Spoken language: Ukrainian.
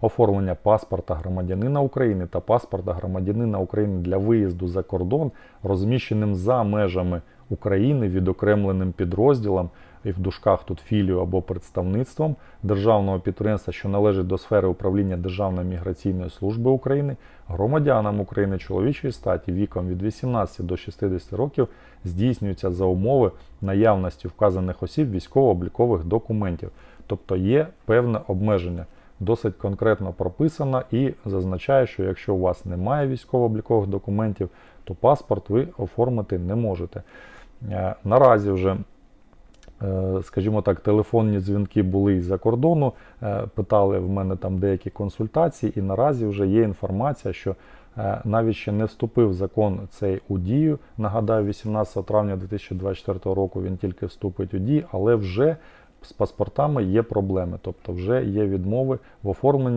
оформлення паспорта громадянина України та паспорта громадянина України для виїзду за кордон, розміщеним за межами України відокремленим підрозділом і в дужках тут філію або представництвом державного підприємства, що належить до сфери управління Державної міграційної служби України, громадянам України чоловічої статі віком від 18 до 60 років здійснюється за умови наявності вказаних осіб військово-облікових документів. Тобто є певне обмеження. Досить конкретно прописано і зазначає, що якщо у вас немає військово-облікових документів, то паспорт ви оформити не можете. Е, Наразі вже е, скажімо так, телефонні дзвінки були із-за кордону, е, питали в мене там деякі консультації, і наразі вже є інформація, що навіть ще не вступив закон цей у дію. Нагадаю, 18 травня 2024 року він тільки вступить у дію, але вже з паспортами є проблеми, тобто вже є відмови в оформленні.